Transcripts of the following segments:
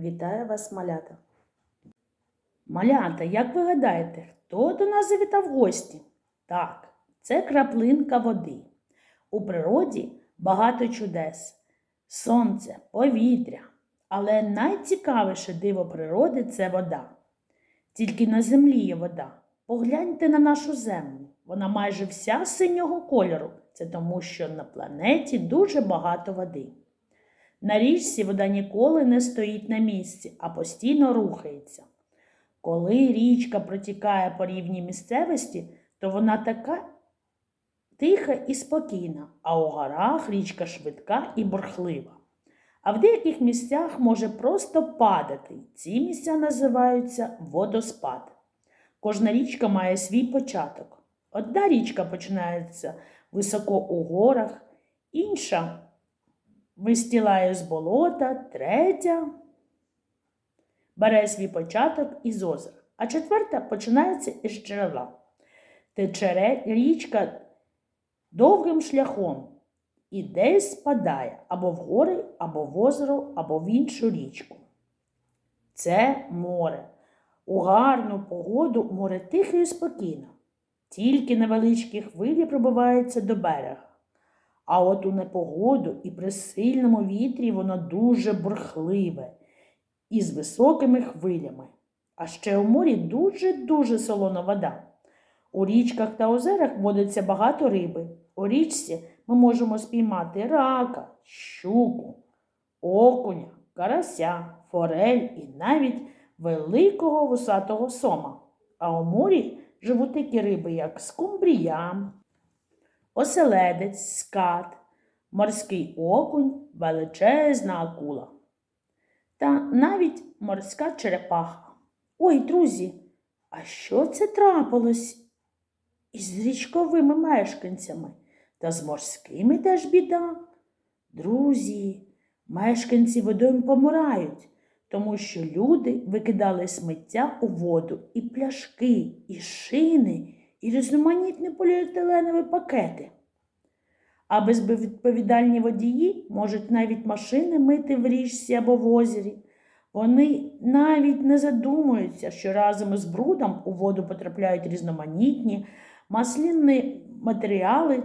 Вітаю вас, малята. Малята, як ви гадаєте, хто до нас завітав гості? Так, це краплинка води. У природі багато чудес. Сонце, повітря. Але найцікавіше диво природи це вода. Тільки на землі є вода. Погляньте на нашу землю. Вона майже вся синього кольору. Це тому, що на планеті дуже багато води. На річці вода ніколи не стоїть на місці, а постійно рухається. Коли річка протікає по рівній місцевості, то вона така тиха і спокійна, а у горах річка швидка і бурхлива. А в деяких місцях може просто падати. Ці місця називаються водоспад. Кожна річка має свій початок. Одна річка починається високо у горах, інша вистілає з болота, третя бере свій початок із озера, а четверта починається із джерела. Тече річка довгим шляхом і десь спадає або в гори, або в озеро, або в іншу річку. Це море. У гарну погоду море тихе і спокійне. Тільки невеличкі хвилі пробиваються до берега. А от у непогоду і при сильному вітрі воно дуже бурхливе і з високими хвилями. А ще у морі дуже-дуже солона вода. У річках та озерах водиться багато риби. У річці ми можемо спіймати рака, щуку, окуня, карася, форель і навіть великого вусатого сома. А у морі живуть такі риби, як скумбрія, оселедець, скат, морський окунь, величезна акула. Та навіть морська черепаха. Ой, друзі, а що це трапилось із річковими мешканцями? Та з морськими теж біда. Друзі, мешканці водойм помирають, тому що люди викидали сміття у воду і пляшки, і шини, і різноманітні поліетиленові пакети. А безвідповідальні водії можуть навіть машини мити в річці або в озері. Вони навіть не задумуються, що разом із брудом у воду потрапляють різноманітні маслінні матеріали.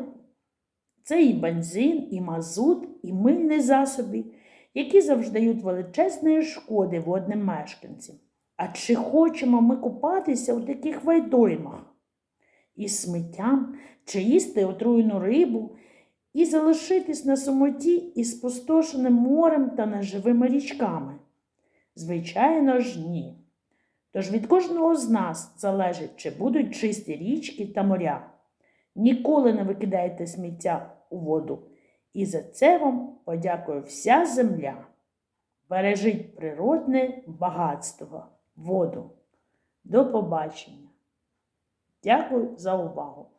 Це і бензин, і мазут, і мильні засоби, які завждають величезної шкоди водним мешканцям. А чи хочемо ми купатися у таких вайдоймах? Із сміттям, чи їсти отруєну рибу, і залишитись на самоті із спустошеним морем та неживими річками? Звичайно ж, ні. Тож від кожного з нас залежить, чи будуть чисті річки та моря. Ніколи не викидайте сміття у воду. І за це вам подякує вся земля. Бережіть природне багатство, воду. До побачення. Дякую за увагу!